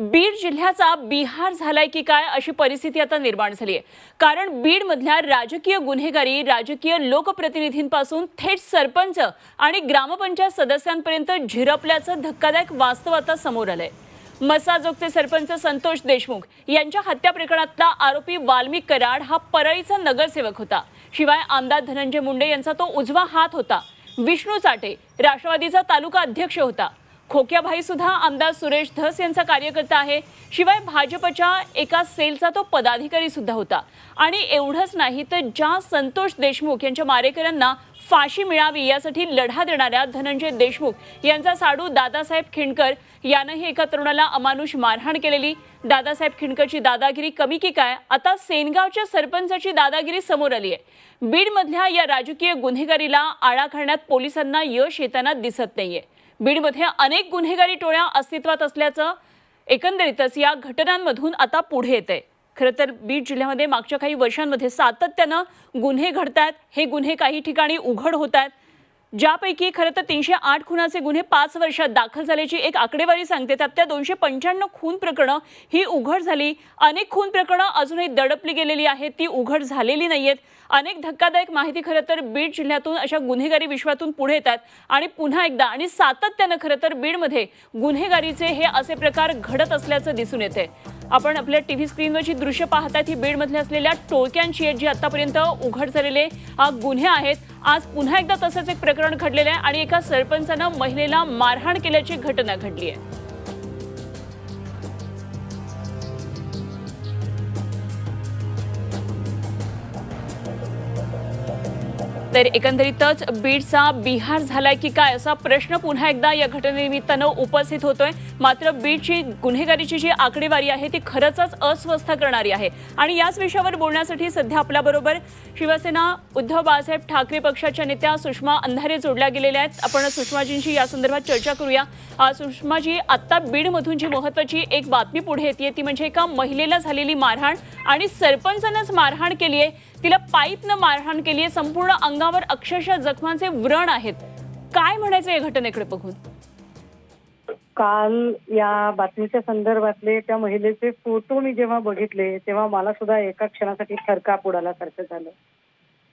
बीड जिल्ह्याचा बिहार झालाय की काय अशी परिस्थिती आता निर्माण झाली आहे. कारण बीडमधल्या राजकीय गुन्हेगारी राजकीय लोकप्रतिनिधींपासून थेट सरपंच आणि ग्रामपंचायत सदस्यांपर्यंत झिरपल्याचं धक्कादायक वास्तव आता समोर आलंय. मसाजोगचे सरपंच संतोष देशमुख यांच्या हत्या प्रकरणातला आरोपी वाल्मिक कराड हा परळीचा नगरसेवक होता. शिवाय आमदार धनंजय मुंडे यांचा तो उजवा हात होता. विष्णू चाटे राष्ट्रवादीचा तालुका अध्यक्ष होता. खोक्याभाई सुद्धा आमदार सुरेश धस यांचा कार्यकर्ता आहे. शिवाय भाजपच्या एका सेलचा तो पदाधिकारी सुद्धा होता. आणि एवढंच नाही तर ज्या संतोष देशमुख यांच्या मारेकऱ्यांना फाशी मिळावी यासाठी लढा देणाऱ्या धनंजय देशमुख यांचा साडू दादासाहेब खिंडकर यानंही एका तरुणाला अमानुष मारहाण केलेली. दादासाहेब खिंडकरची दादागिरी कमी की काय? आता सेनगावच्या सरपंचाची दादागिरी समोर आली आहे. बीडमधल्या या राजकीय गुन्हेगारीला आळा घालण्यात पोलिसांना यश येताना दिसत नाहीये. बीडमध्ये अनेक गुन्हेगारी टोळ्या अस्तित्वात असल्याचं एकंदरीतच या घटनांमधून आता पुढे येत आहे खरं तर बीड जिल्ह्यामध्ये मागच्या काही वर्षांमध्ये सातत्यानं गुन्हे घडतात हे गुन्हे काही ठिकाणी उघड होत आहेत ज्यापैकी खरं तर तीनशे आठ खुनाचे गुन्हे पाच वर्षात दाखल झाल्याची एक आकडेवारी सांगते. त्यात त्या दोनशे पंच्याण्णव खून प्रकरणं ही उघड झाली. अनेक खून प्रकरणं अजूनही दडपली गेलेली आहेत. ती उघड झालेली नाहीयेत. अनेक धक्कादायक माहिती खरं तर बीड जिल्ह्यातून अशा गुन्हेगारी विश्वातून पुढे येतात. आणि पुन्हा एकदा आणि सातत्यानं खरं तर बीडमध्ये गुन्हेगारीचे हे असे प्रकार घडत असल्याचं दिसून येते आपण आपल्या टीव्ही स्क्रीनवरची दृश्य पाहतात ही बीडमधल्या असलेल्या टोळक्यांची आहेत जी आतापर्यंत उघड झालेले गुन्हे आहेत. आज पुन्हा एकदा तसंच एक प्रकरण घडलेलं आहे आणि एका सरपंचानं महिलेला मारहाण केल्याची घटना घडली आहे. तर एकंदरीतच बीडचा बिहार झालाय की काय असा प्रश्न पुन्हा एकदा या घटनेनिमित्तानं उपस्थित होतोय. मात्र बीडची गुन्हेगारीची जी आकडेवारी आहे ती खरंच अस्वस्थ करणारी आहे. आणि याच विषयावर बोलण्यासाठी सध्या आपल्याबरोबर शिवसेना उद्धव बाळासाहेब ठाकरे पक्षाच्या नेत्या सुषमा अंधारे जोडल्या गेलेल्या आहेत. आपण सुषमाजींशी या संदर्भात चर्चा करूया. सुषमाजी आत्ता बीडमधून जी महत्वाची एक बातमी पुढे येते ती म्हणजे एका महिलेला झालेली मारहाण आणि सरपंचानंच मारहाण केली आहे तिला पाईपनं मारहाण केली आहे. संपूर्ण अंगावर अक्षरशः जखमांचे व्रण आहेत. काय म्हणायचं या घटनेकडे बघून? काल या बातमीच्या संदर्भातले त्या महिलेचे फोटो मी जेव्हा बघितले तेव्हा मला सुद्धा एका क्षणासाठी थरकाप उडाल्यासारखं झालं.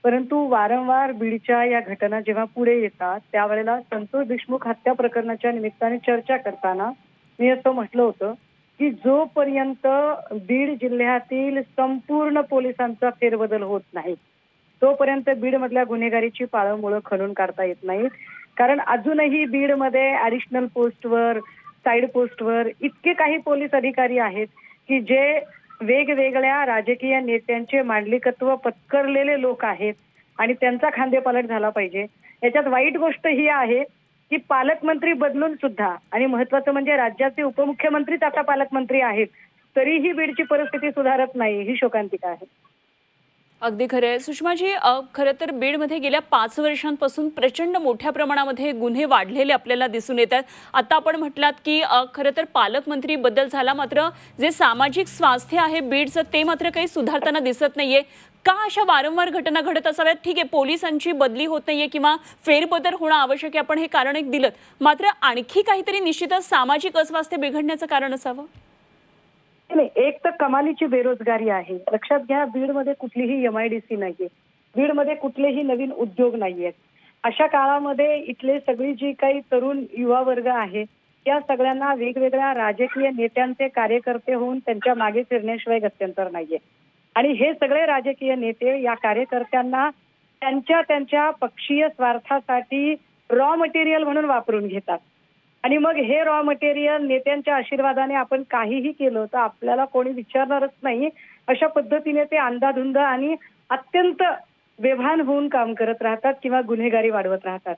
परंतु वारंवार बीडच्या या घटना जेव्हा पुढे येतात त्यावेळेला संतोष देशमुख हत्या प्रकरणाच्या निमित्ताने चर्चा करताना मी असं म्हटलं होतं की जोपर्यंत बीड जिल्ह्यातील संपूर्ण पोलिसांचा फेरबदल होत नाही तोपर्यंत बीडमधल्या गुन्हेगारीची पाळंमुळं खणून काढता येत नाहीत. कारण अजूनही बीडमध्ये ऍडिशनल पोस्टवर साईड पोस्टवर इतके काही पोलीस अधिकारी आहेत की जे वेगवेगळ्या राजकीय नेत्यांचे मांडलिकत्व पत्करलेले लोक आहेत आणि त्यांचा खांदेपालट झाला पाहिजे. याच्यात वाईट गोष्ट ही आहे की पालकमंत्री बदलून सुद्धा आणि महत्वाचं म्हणजे राज्याचे उपमुख्यमंत्रीच आता पालकमंत्री आहेत तरीही बीडची परिस्थिती सुधारत नाही ही शोकांतिका आहे. अगदी खरं आहे. सुषमाजी खरं तर बीडमध्ये गेल्या पाच वर्षांपासून प्रचंड मोठ्या प्रमाणामध्ये गुन्हे वाढलेले आपल्याला दिसून येत आहेत. आता आपण म्हटलात की खरं तर पालकमंत्री बदल झाला मात्र जे सामाजिक स्वास्थ्य आहे बीडचं ते मात्र काही सुधारताना दिसत नाहीये. का अशा वारंवार घटना घडत असाव्यात? ठीक आहे पोलिसांची बदली होत नाहीये किंवा फेरबदल होणं आवश्यक आहे आपण हे कारण एक दिलं मात्र आणखी काहीतरी निश्चितच सामाजिक अस्वास्थ्य बिघडण्याचं कारण असावं? नाही एक तर कमालीची बेरोजगारी आहे. लक्षात घ्या बीडमध्ये कुठलीही एमआयडीसी नाहीये. बीडमध्ये कुठलेही नवीन उद्योग नाहीयेत. अशा काळामध्ये इथले सगळी जी काही तरुण युवा वर्ग आहे त्या सगळ्यांना वेगवेगळ्या राजकीय नेत्यांचे कार्यकर्ते होऊन त्यांच्या मागे फिरण्याशिवाय गत्यंतर नाहीये. आणि हे सगळे राजकीय नेते या कार्यकर्त्यांना त्यांच्या त्यांच्या पक्षीय स्वार्थासाठी रॉ मटेरियल म्हणून वापरून घेतात. आणि मग हे रॉ मटेरियल नेत्यांच्या आशीर्वादाने आपण काहीही केलं तर आपल्याला कोणी विचारणारच नाही अशा पद्धतीने ते अंधाधुंद आणि अत्यंत बेभान होऊन काम करत राहतात किंवा गुन्हेगारी वाढवत राहतात.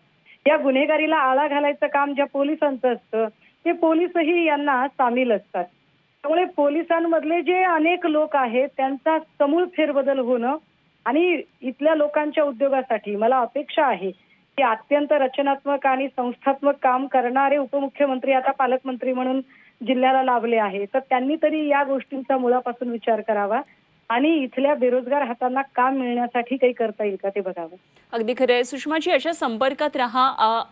या गुन्हेगारीला आळा घालायचं काम ज्या पोलिसांचं असतं ते पोलीसही यांना सामील असतात. त्यामुळे पोलिसांमधले जे अनेक लोक आहेत त्यांचा समूळ फेरबदल होणं आणि इथल्या लोकांच्या उद्योगासाठी मला अपेक्षा आहे की अत्यंत रचनात्मक आणि संस्थात्मक काम करणारे उपमुख्यमंत्री आता पालकमंत्री म्हणून जिल्ह्याला लाभले आहे. तर त्यांनी तरी या गोष्टींचा मुळापासून विचार करावा. आणि इथल्या बेरोजगार हातांना काम मिळण्यासाठी काही करता येईल का ते बघावं. अगदी खरं आहे. सुषमाजी अशा संपर्कात राहा.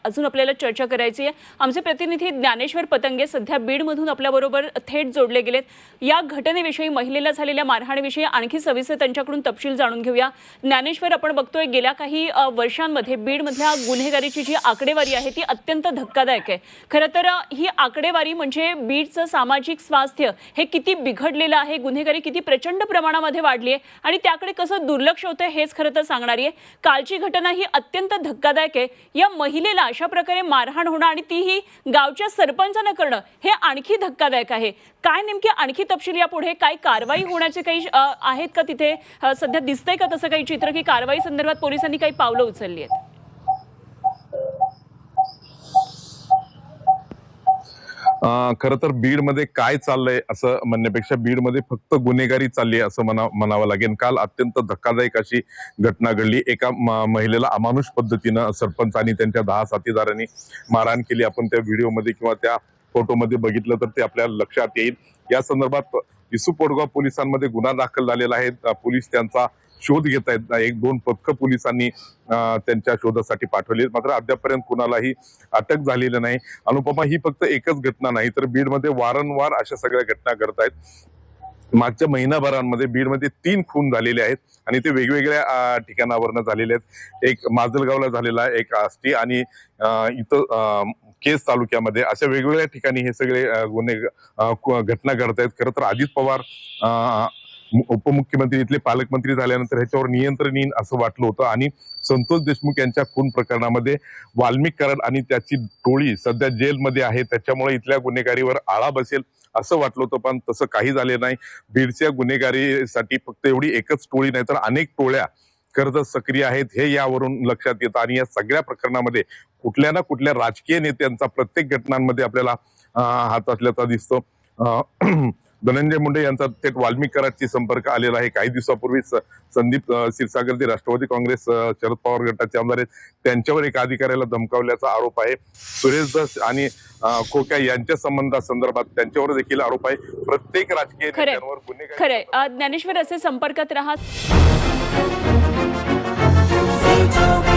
अजून आपल्याला चर्चा करायची आहे. आमचे प्रतिनिधी ज्ञानेश्वर पतंगे सध्या बीडमधून आपल्याबरोबर थेट जोडले गेलेत. या घटनेविषयी महिलेला झालेल्या मारहाणीविषयी आणखी सविस्तर त्यांच्याकडून तपशील जाणून घेऊया. ज्ञानेश्वर आपण बघतोय गेल्या काही वर्षांमध्ये बीडमधल्या गुन्हेगारीची जी आकडेवारी आहे ती अत्यंत धक्कादायक आहे. खरं तर ही आकडेवारी म्हणजे बीडचं सामाजिक स्वास्थ्य हे किती बिघडलेलं आहे गुन्हेगारी किती प्रचंड प्रमाणामध्ये वाढली आहे. आणि त्याकडे कसं दुर्लक्ष होतं हेच खरं तर सांगणारी आहे. कालची घटना ही अत्यंत धक्कादायक आहे. या महिलेला अशा प्रकारे मारहाण होणं आणि तीही गावच्या सरपंचानं करणं हे आणखी धक्कादायक आहे. काय नेमकी आणखी तपशील यापुढे? काय कारवाई होण्याचे काही आहेत का तिथे? सध्या दिसतंय का तसं काही चित्र की कारवाई संदर्भात पोलिसांनी काही पावलं उचलली आहेत? खरं तर बीडमध्ये काय चाललंय असं म्हणण्यापेक्षा बीडमध्ये फक्त गुन्हेगारी चालली आहे असं म्हणा म्हणावं लागेल. काल अत्यंत धक्कादायक अशी घटना घडली. एका म- महिलेला अमानुष पद्धतीनं सरपंच आणि त्यांच्या दहा साथीदारांनी मारहाण केली. आपण त्या व्हिडिओमध्ये किंवा त्या फोटोमध्ये बघितलं तर ते आपल्याला लक्षात येईल. या संदर्भात इसू पोटगाव पोलिसांमध्ये गुन्हा दाखल झालेला आहे. पोलीस त्यांचा शोध घेत आहेत एक दोन पथक पोलिसांनी त्यांच्या शोधासाठी पाठवली. मात्र अद्यापपर्यंत कुणालाही अटक झालेली नाही. अनुपमा ही फक्त एकच घटना नाही तर बीडमध्ये वारंवार अशा सगळ्या घटना घडत आहेत मागच्या महिनाभरांमध्ये बीडमध्ये तीन खून झालेले आहेत आणि ते वेगवेगळ्या ठिकाणावरनं झालेले आहेत. एक माजलगावला झालेला आहे एक आष्टी आणि इथं केस तालुक्यामध्ये अशा वेगवेगळ्या ठिकाणी हे सगळे गुन्हे घटना घडत आहेत खरं तर अजित पवार उपमुख्यमंत्री इथले पालकमंत्री झाल्यानंतर ह्याच्यावर नियंत्रण येईन असं वाटलं होतं. आणि संतोष देशमुख यांच्या खून प्रकरणामध्ये वाल्मिक कराड आणि त्याची टोळी सध्या जेलमध्ये आहे. त्याच्यामुळे इथल्या गुन्हेगारीवर आळा बसेल असं वाटलं होतं पण तसं काही झाले नाही. बीडच्या गुन्हेगारीसाठी फक्त एवढी एकच टोळी नाही तर अनेक टोळ्या कर्ज सक्रिय आहेत हे यावरून लक्षात येतं. आणि या सगळ्या प्रकरणामध्ये कुठल्या ना कुठल्या राजकीय नेत्यांचा प्रत्येक घटनांमध्ये आपल्याला हात असल्याचा दिसतो. धनंजय मुंडे यांचा थेट वाल्मिक कराडची संपर्क आलेला आहे. काही दिवसापूर्वी स- संदीप क्षीरसागर जे राष्ट्रवादी काँग्रेस शरद पवार गटाचे आमदार आहेत. त्यांच्यावर एका अधिकाऱ्याला धमकावल्याचा आरोप आहे. सुरेश दस आणि खोक्या यांच्या संबंधासंदर्भात त्यांच्यावर देखील आरोप आहे. प्रत्येक राजकीय. नेत्यांवर गुन्हेगारी खरंय. अ, ज्ञानेश्वर असे संपर्कात राहा. Zito